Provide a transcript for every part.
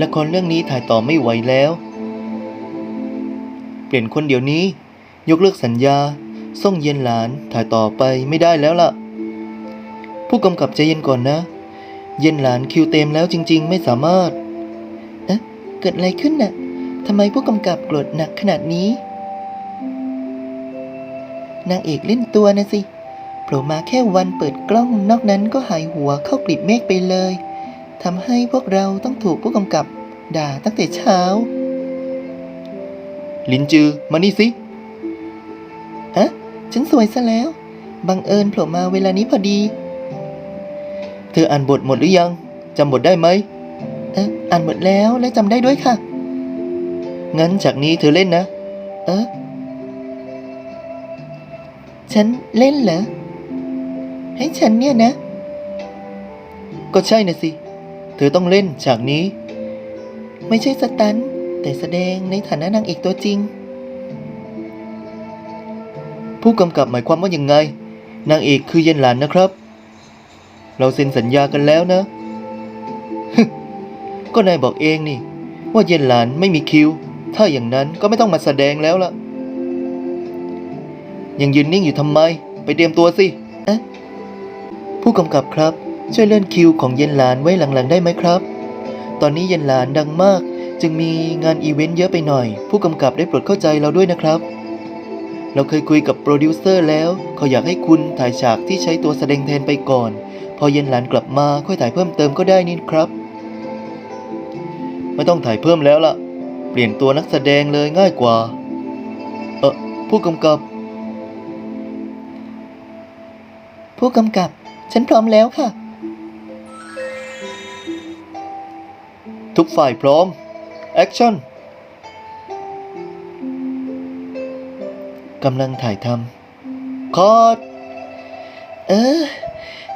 ละครเรื่องนี้ถ่ายต่อไม่ไหวแล้ว เปลี่ยนคนเดี๋ยวนี้ ยกเลิกสัญญา ส่งเย็นหลานถ่ายต่อไปไม่ได้แล้วล่ะ ผู้กำกับใจเย็นก่อนนะ เย็นหลานคิวเต็มแล้วจริง ๆ ไม่สามารถเอ๊ะเกิดอะไรขึ้นน่ะทำไมผู้กำกับโกรธหนักขนาดนี้ นางเอกเล่นตัวนะสิโผล่มาแค่วันเปิดกล้องนอกนั้นก็หายหัวเข้ากลีบเมฆไปเลย ทำให้พวกเราต้องถูกผู้กำกับ ด่าตั้งแต่เช้า ลินจือ มานี่สิอะฉันสวยซะแล้ว บังเอิญโผล่มาเวลานี้พอดี เธออ่านบทหมดหรือยังจำบทได้ไหมเอออ่านหมดแล้วและจำได้ด้วยค่ะ งั้นจากนี้เธอเล่นนะ เออฉันเล่นเหรอ ให้ฉันเนี่ยนะ ก็ใช่นะสิ เธอต้องเล่นฉากนี้ ไม่ใช่สตันแต่แสดงในฐานะนางเอกตัวจริง ผู้กำกับหมายความว่ายังไง นางเอกคือเย็นหลานนะครับ เราเซ็นสัญญากันแล้วนะก็นายบอกเองนี่ ว่าเย็นหลานไม่มีคิว ถ้าอย่างนั้นก็ไม่ต้องมาแสดงแล้วล่ะ ยังยืนนิ่งอยู่ทำไม ไปเตรียมตัวสิ เอ๊ะ ผู้กำกับครับ ช่วยเลื่อนคิวของเย็นหลานไว้หลังๆได้ไหมครับ ตอนนี้เย็นหลานดังมาก จึงมีงานอีเวนต์เยอะไปหน่อย ผู้กำกับได้โปรดเข้าใจเราด้วยนะครับ เราเคยคุยกับโปรดิวเซอร์แล้วเขาอยากให้คุณถ่ายฉากที่ใช้ตัวแสดงแทนไปก่อน พอเย็นหลานกลับมาค่อยถ่ายเพิ่มเติมก็ได้นี่ครับ ไม่ต้องถ่ายเพิ่มแล้วล่ะ เปลี่ยนตัวนักแสดงเลยง่ายกว่า เออผู้กำกับ ผู้กำกับ ฉันพร้อมแล้วค่ะ ทุกฝ่ายพร้อม แอคชั่นกำลังถ่ายทำคอดเออ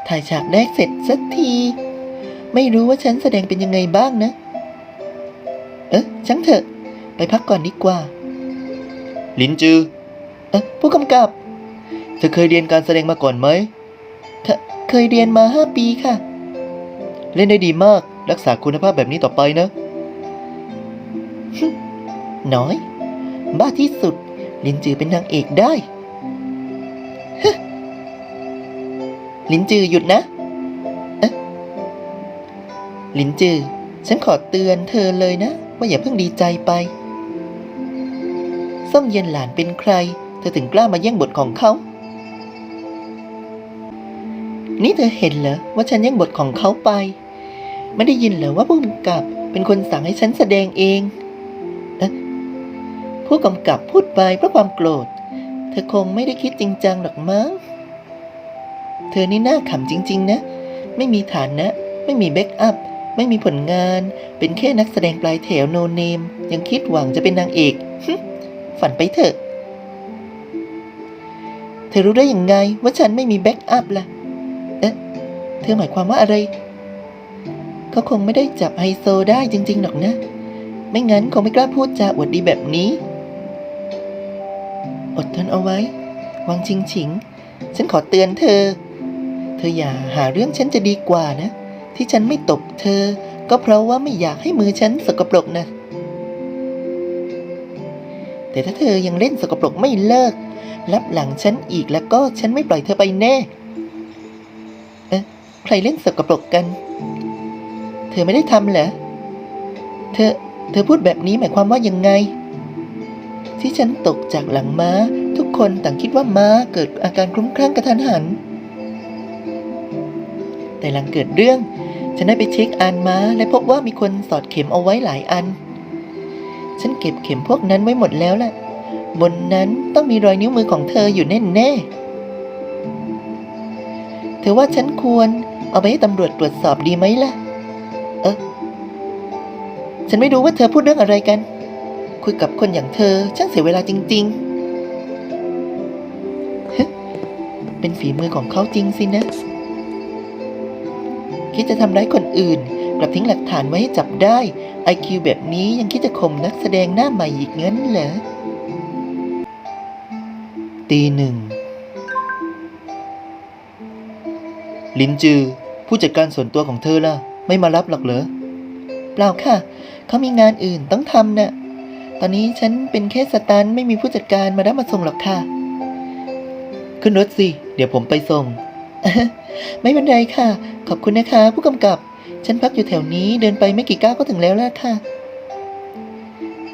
ถ่ายฉากแรกเสร็จสักที ไม่รู้ว่าฉันแสดงเป็นยังไงบ้างนะ เอ๊ะช่างเถอะ ไปพักก่อนดีกว่า ลินจือ เอ๊ผู้กำกับ เธอเคยเรียนการแสดงมาก่อนไหม เคเคยเรียนมาห้าปีค่ะ เล่นได้ดีมาก รักษาคุณภาพแบบนี้ต่อไปนะ น้อย บ้าที่สุด ลินจือเป็นนางเอกได้ฮะลินจือหยุดนะเอ๊ะลินจือ ฉันขอเตือนเธอเลยนะ ว่าอย่าเพิ่งดีใจไปส้มเย็นหลานเป็นใคร เธอถึงกล้ามาแย่งบทของเขา นี่เธอเห็นเหรอว่าฉันแย่งบทของเขาไป ไม่ได้ยินเหรอว่าผู้กำกับเป็นคนสั่งให้ฉันแสดงเองเอ๊ะผู้กำกับพูดไปเพราะความโกรธ เธอคงไม่ได้คิดจริงจังหรอกมั้ง เธอนี่น่าขำจริง ๆ นะ ไม่มีฐานนะ ไม่มีแบ็กอัพ ไม่มีผลงาน เป็นแค่นักแสดงปลายแถวโนเนม ยังคิดหวังจะเป็นนางเอกฮึฝันไปเถอะ เธอรู้ได้ยังไงว่าฉันไม่มีแบ็กอัพล่ะ เอ๊ะ เธอหมายความว่าอะไร เขาคงไม่ได้จับไฮโซได้จริง ๆ หรอกนะ ไม่งั้นคงไม่กล้าพูดจาอวดดีแบบนี้ อดทนเอาไว้ วังชิงฉิง ฉันขอเตือนเธอ เธออย่าหาเรื่องฉันจะดีกว่านะ ที่ฉันไม่ตบเธอ ก็เพราะว่าไม่อยากให้มือฉันสกปรกนะ แต่ถ้าเธอยังเล่นสกปรกไม่เลิก รับหลังฉันอีกแล้วก็ฉันไม่ปล่อยเธอไปแน่ เอ๊ะใครเล่นสกปรกกัน เธอไม่ได้ทำเหรอ เธอ เธอพูดแบบนี้หมายความว่ายังไง ที่ฉันตกจากหลังม้า ทุกคนต่างคิดว่าม้าเกิดอาการคลุ้มคลั่งกระทันหัน แต่หลังเกิดเรื่อง ฉันได้ไปเช็คอานม้า และพบว่ามีคนสอดเข็มเอาไว้หลายอัน ฉันเก็บเข็มพวกนั้นไว้หมดแล้วล่ะบนนั้นต้องมีรอยนิ้วมือของเธออยู่แน่ๆเธอว่าฉันควรเอาไปให้ตำรวจตรวจสอบดีไหมล่ะ เออฉันไม่รู้ว่าเธอพูดเรื่องอะไรกัน คุยกับคนอย่างเธอช่างเสียเวลาจริงๆ เป็นฝีมือของเขาจริงสินะ คิดจะทำร้ายคนอื่นกลับทิ้งหลักฐานไว้ให้จับได้ไอคิวแบบนี้ยังคิดจะข่มนักแสดงหน้าใหม่อีกเงั้นเหรอตีหนึ่งลินจือ ผู้จัดการส่วนตัวของเธอล่ะ ไม่มารับหรอกเหรอ เปล่าค่ะ เขามีงานอื่นต้องทำน่ะ ตอนนี้ฉันเป็นแค่สตันไม่มีผู้จัดการมารับมาส่งหรอกค่ะ ขึ้นรถสิ เดี๋ยวผมไปส่ง ไม่เป็นไรค่ะ ขอบคุณนะคะ ผู้กำกับ ฉันพักอยู่แถวนี้เดินไปไม่กี่ก้าวก็ถึงแล้วล่ะค่ะ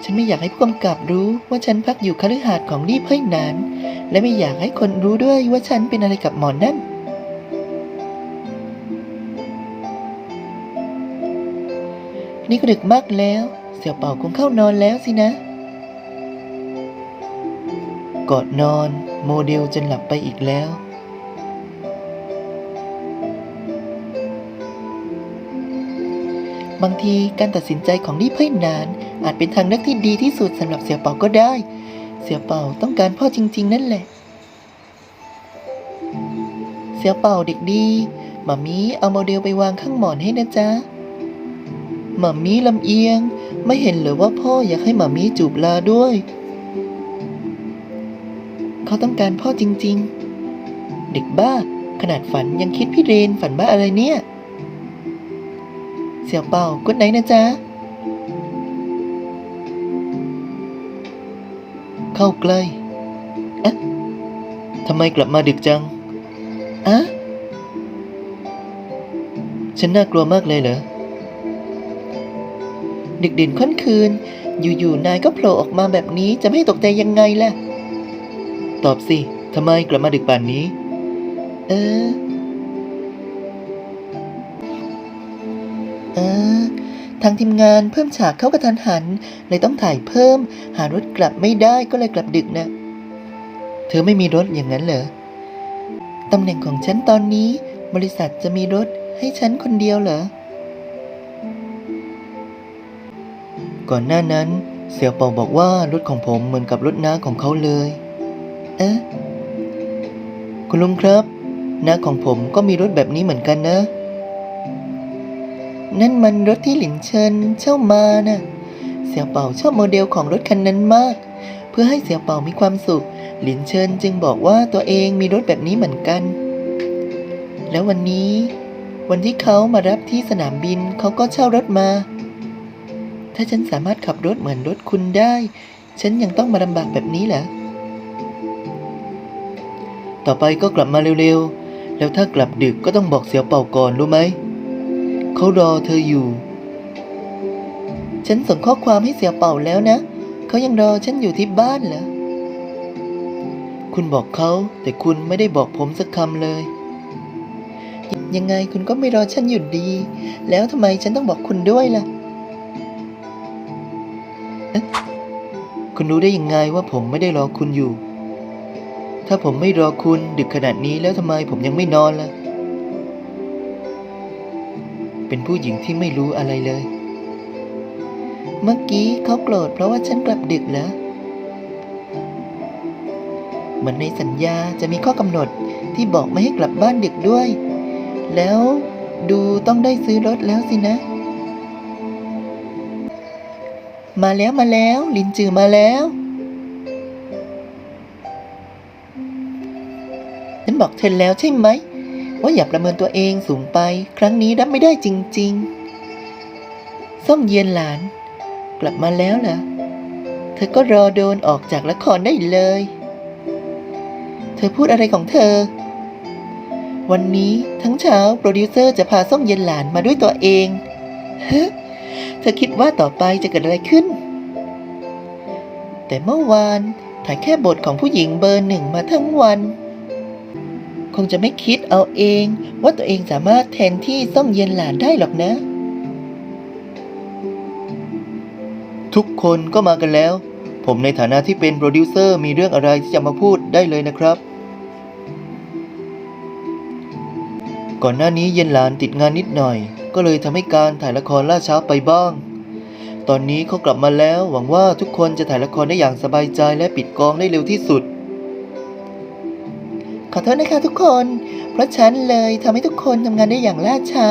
ฉันไม่อยากให้ผู้กำกับรู้ว่าฉันพักอยู่คฤหาสน์ของรีบเฮ้ยนาน และไม่อยากให้คนรู้ด้วยว่าฉันเป็นอะไรกับหมอนนั่น นี่ก็ดึกมากแล้ว เสี่ยวเป่าคงเข้านอนแล้วสินะ กอดนอนโมเดลจนหลับไปอีกแล้ว บางทีการตัดสินใจของลี่เพ่ยนาน อาจเป็นทางเลือกที่ดีที่สุดสำหรับเสี่ยวเป่าก็ได้ เสี่ยวเป่าต้องการพ่อจริง ๆ นั่นแหละ เสี่ยวเป่าเด็กดีมามีเอาโมเดลไปวางข้างหมอนให้นะจ๊ะ หม่ามีลำเอียง ไม่เห็นเหรือว่าพ่ออยากให้หม่ามีจูบลาด้วย เขาต้องการพ่อจริง ๆ เด็กบ้า ขนาดฝันยังคิดพี่เรนฝันบ้าอะไรเนี่ย เสี่ยวเป่ากุดไหนนะจ๊ะ เข้าใกล้อะทำไมกลับมาดึกจังอะฉันน่ากลัวมากเลยเหรอ ดึกดื่นค่ำคืน อยู่ๆนายก็โผล่ออกมาแบบนี้จะไม่ตกใจยังไงล่ะ ตอบสิทำไมกลับมาดึกป่านนี้ เออ เออ ทางทีมงานเพิ่มฉากเข้ากระทันหันเลยต้องถ่ายเพิ่ม หารถกลับไม่ได้ก็เลยกลับดึกนะ เธอไม่มีรถอย่างนั้นเหรอตำแหน่งของฉันตอนนี้ บริษัทจะมีรถให้ฉันคนเดียวเหรอ ก่อนหน้านั้น เสี่ยวเป่าบอกว่ารถของผมเหมือนกับรถน้าของเขาเลย เอ๊ะ คุณลุงครับ น้าของผมก็มีรถแบบนี้เหมือนกันนะ นั่นมันรถที่หลินเชิญเช่ามานะ่ะ เสี่ยวเป่าชอบโมเดลของรถคันนั้นมาก เพื่อให้เสี่ยวเป่ามีความสุข หลินเชิญจึงบอกว่าตัวเองมีรถแบบนี้เหมือนกัน แล้ววันนี้ วันที่เขามารับที่สนามบินเขาก็เช่ารถมา ถ้าฉันสามารถขับรถเหมือนรถคุณได้ ฉันยังต้องมาลำบากแบบนี้เหรอ ต่อไปก็กลับมาเร็วๆ แล้วถ้ากลับดึกก็ต้องบอกเสี่ยวเป่าก่อนรู้ไหม เขารอเธออยู่ ฉันส่งข้อความให้เสี่ยวเป่าแล้วนะ เขายังรอฉันอยู่ที่บ้านเหรอ คุณบอกเขาแต่คุณไม่ได้บอกผมสักคำเลยยังไงคุณก็ไม่รอฉันอยู่ดี แล้วทำไมฉันต้องบอกคุณด้วยล่ะ อ๊ะคุณรู้ได้ยังไงว่าผมไม่ได้รอคุณอยู่ ถ้าผมไม่รอคุณดึกขนาดนี้แล้วทำไมผมยังไม่นอนล่ะ เป็นผู้หญิงที่ไม่รู้อะไรเลย เมื่อกี้เขาโกรธเพราะว่าฉันกลับดึกเหรอเหมือนในสัญญาจะมีข้อกำหนดที่บอกไม่ให้กลับบ้านดึกด้วย แล้วดูต้องได้ซื้อรถแล้วสินะ มาแล้วมาแล้ว ลินจือมาแล้ว ฉันบอกเธอแล้วใช่ไหม ว่าอย่าประเมินตัวเองสูงไป ครั้งนี้รับไม่ได้จริง ๆ ส้มเย็นหลาน กลับมาแล้วเหรอ เธอก็รอโดนออกจากละครได้เลย เธอพูดอะไรของเธอ วันนี้ทั้งเช้าโปรดิวเซอร์จะพาส้มเย็นหลานมาด้วยตัวเองฮะ เธอคิดว่าต่อไปจะเกิดอะไรขึ้น แต่เมื่อวานถ่ายแค่บทของผู้หญิงเบอร์หนึ่งมาทั้งวัน คงจะไม่คิดเอาเองว่าตัวเองสามารถแทนที่ส้มเย็นหลานได้หรอกนะ ทุกคนก็มากันแล้ว ผมในฐานะที่เป็นโปรดิวเซอร์มีเรื่องอะไรที่จะมาพูดได้เลยนะครับ ก่อนหน้านี้เย็นหลานติดงานนิดหน่อย ก็เลยทำให้การถ่ายละครล่าช้าไปบ้าง ตอนนี้เขากลับมาแล้ว หวังว่าทุกคนจะถ่ายละครได้อย่างสบายใจและปิดกองได้เร็วที่สุด ขอโทษนะคะทุกคน เพราะฉันเลยทำให้ทุกคนทำงานได้อย่างล่าช้า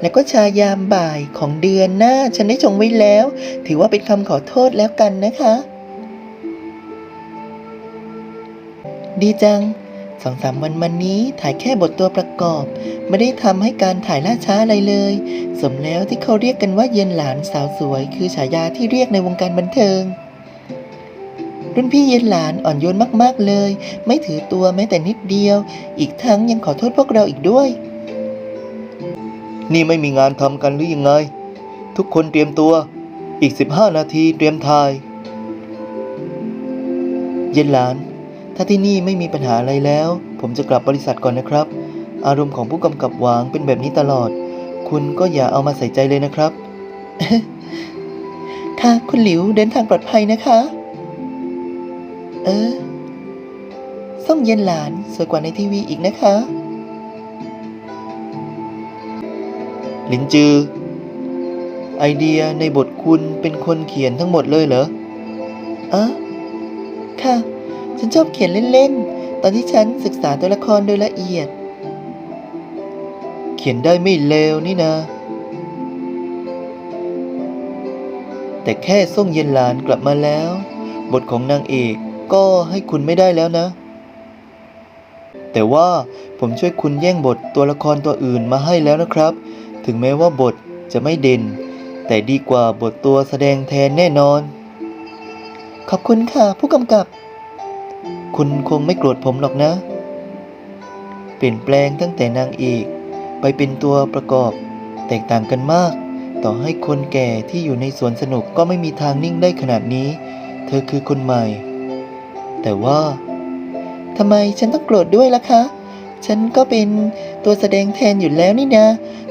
และก็ชายามบ่ายของเดือนหน้าฉันได้ชงไว้แล้ว ถือว่าเป็นคำขอโทษแล้วกันนะคะ ดีจัง สองสามวันมานี้ถ่ายแค่บทตัวประกอบ ไม่ได้ทำให้การถ่ายล่าช้าอะไรเลย สมแล้วที่เขาเรียกกันว่าเย็นหลานสาวสวย คือฉายาที่เรียกในวงการบันเทิง รุ่นพี่เย็นหลานอ่อนโยนมากๆเลย ไม่ถือตัวแม้แต่นิดเดียว อีกทั้งยังขอโทษพวกเราอีกด้วย นี่ไม่มีงานทำกันหรือยังไง ทุกคนเตรียมตัว อีก 15 นาทีเตรียมถ่าย เย็นหลาน ถ้าที่นี่ไม่มีปัญหาอะไรแล้ว ผมจะกลับบริษัทก่อนนะครับ อารมณ์ของผู้กำกับหวางเป็นแบบนี้ตลอด คุณก็อย่าเอามาใส่ใจเลยนะครับ ค่ะ คุณหลิวเดินทางปลอดภัยนะคะ เออส่งเย็นหลานสวยกว่าในทีวีอีกนะคะลินจือ ไอเดียในบทคุณเป็นคนเขียนทั้งหมดเลยเหรออะค่ะ ฉันชอบเขียนเล่นๆ ตอนที่ฉันศึกษาตัวละครโดยละเอียด เขียนได้ไม่เลวนี่นะ แต่แค่ส่งเย็นหลานกลับมาแล้ว บทของนางเอกก็ให้คุณไม่ได้แล้วนะ แต่ว่าผมช่วยคุณแย่งบทตัวละครตัวอื่นมาให้แล้วนะครับ ถึงแม้ว่าบทจะไม่เด่น แต่ดีกว่าบทตัวแสดงแทนแน่นอน ขอบคุณค่ะผู้กำกับ คุณคงไม่โกรธผมหรอกนะ เปลี่ยนแปลงตั้งแต่นางเอกไปเป็นตัวประกอบ แตกต่างกันมาก ต่อให้คนแก่ที่อยู่ในสวนสนุกก็ไม่มีทางนิ่งได้ขนาดนี้ เธอคือคนใหม่ แต่ว่าทำไมฉันต้องโกรธด้วยล่ะคะ ฉันก็เป็นตัวแสดงแทนอยู่แล้วนี่นะ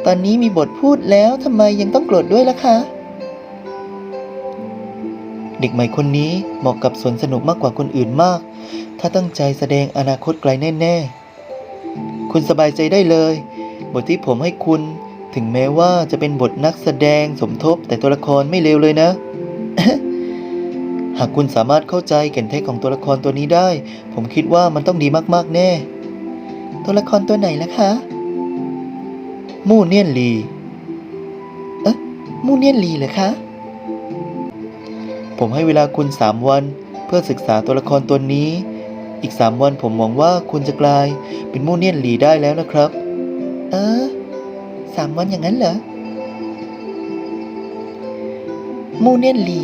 ตอนนี้มีบทพูดแล้วทำไมยังต้องโกรธด้วยล่ะคะ เด็กใหม่คนนี้เหมาะกับสวนสนุกมากกว่าคนอื่นมาก ถ้าตั้งใจแสดงอนาคตไกลแน่ๆ คุณสบายใจได้เลย บทที่ผมให้คุณถึงแม้ว่าจะเป็นบทนักแสดงสมทบแต่ตัวละครไม่เลวเลยนะ หากคุณสามารถเข้าใจแก่นแท้ของตัวละครตัวนี้ได้ ผมคิดว่ามันต้องดีมากๆแน่ ตัวละครตัวไหนล่ะคะ มู่เนียนลีเอ๊ะมู่เนียนลีเหรอคะ ผมให้เวลาคุณสามวัน เพื่อศึกษาตัวละครตัวนี้ อีกสามวันผมหวังว่าคุณจะกลายเป็นมู่เนียนลีได้แล้วนะครับ เออสามวันอย่างนั้นเหรอมูเนียนลี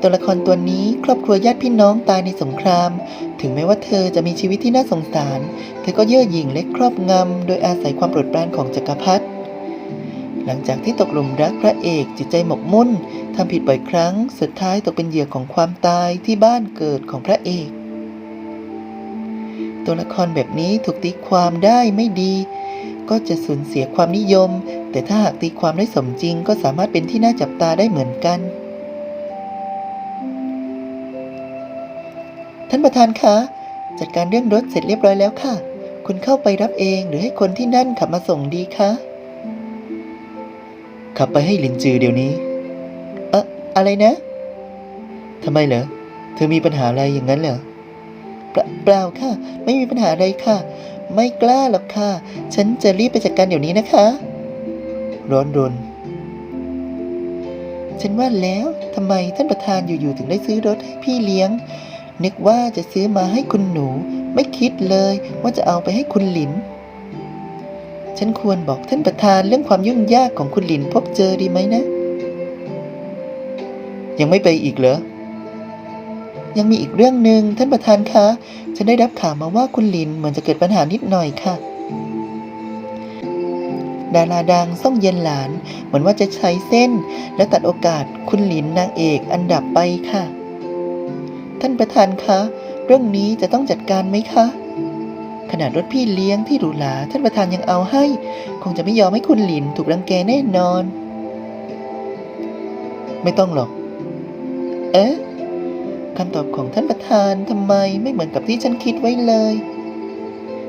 ตัวละครตัวนี้ครอบครัวญาติพี่น้องตายในสงคราม ถึงแม้ว่าเธอจะมีชีวิตที่น่าสงสาร เธอก็เย่อหยิ่งและครอบงำโดยอาศัยความโปรดปรานของจักรพรรดิ หลังจากที่ตกหลุมรักพระเอกจิตใจหมกมุ่นทำผิดบ่อยครั้ง สุดท้ายตกเป็นเหยื่อของความตายที่บ้านเกิดของพระเอก ตัวละครแบบนี้ถูกตีความได้ไม่ดี ก็จะสูญเสียความนิยม แต่ถ้าหากตีความได้สมจริง ก็สามารถเป็นที่น่าจับตาได้เหมือนกัน ท่านประธานคะจัดการเรื่องรถเสร็จเรียบร้อยแล้วค่ะ คุณเข้าไปรับเองหรือให้คนที่นั่นขับมาส่งดีคะ ขับไปให้หลินจือเดี๋ยวนี้ เอะอะไรนะทำไมเหรอ เธอมีปัญหาอะไรอย่างนั้นเหรอเปล่าเปล่าค่ะ ไม่มีปัญหาอะไรค่ะ ไม่กล้าหรอกค่ะ ฉันจะรีบไปจัดการเดี๋ยวนี้นะคะ ร้อนรน ฉันว่าแล้วทำไมท่านประธานอยู่ๆถึงได้ซื้อรถให้พี่เลี้ยง นึกว่าจะซื้อมาให้คุณหนู ไม่คิดเลยว่าจะเอาไปให้คุณหลิน ฉันควรบอกท่านประธานเรื่องความยุ่งยากของคุณหลินพบเจอดีไหมนะ ยังไม่ไปอีกเหรอ ยังมีอีกเรื่องหนึ่งท่านประธานคะ ฉันได้รับข่าวมาว่าคุณหลินเหมือนจะเกิดปัญหานิดหน่อยค่ะ ดาราดังส่งเย็นหลาน เหมือนว่าจะใช้เส้น และตัดโอกาสคุณหลินนางเอกอันดับไปค่ะ ท่านประธานคะ เรื่องนี้จะต้องจัดการไหมคะ ขนาดรถพี่เลี้ยงที่หรูหราท่านประธานยังเอาให้ คงจะไม่ยอมให้คุณหลินถูกรังแกแน่นอน ไม่ต้องหรอก เอ๊ะคำตอบของท่านประธานทำไมไม่เหมือนกับที่ฉันคิดไว้เลย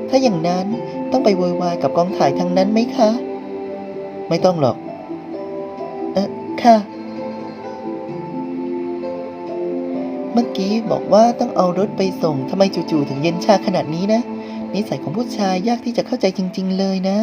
ถ้าอย่างนั้นต้องไปโวยวายกับกองถ่ายทั้งนั้นไหมคะ ไม่ต้องหรอก เอ๊ะค่ะ เมื่อกี้บอกว่าต้องเอารถไปส่งทำไมจู่ๆถึงเย็นชาขนาดนี้นะ นิสัยของผู้ชายยากที่จะเข้าใจจริง ๆ เลยนะ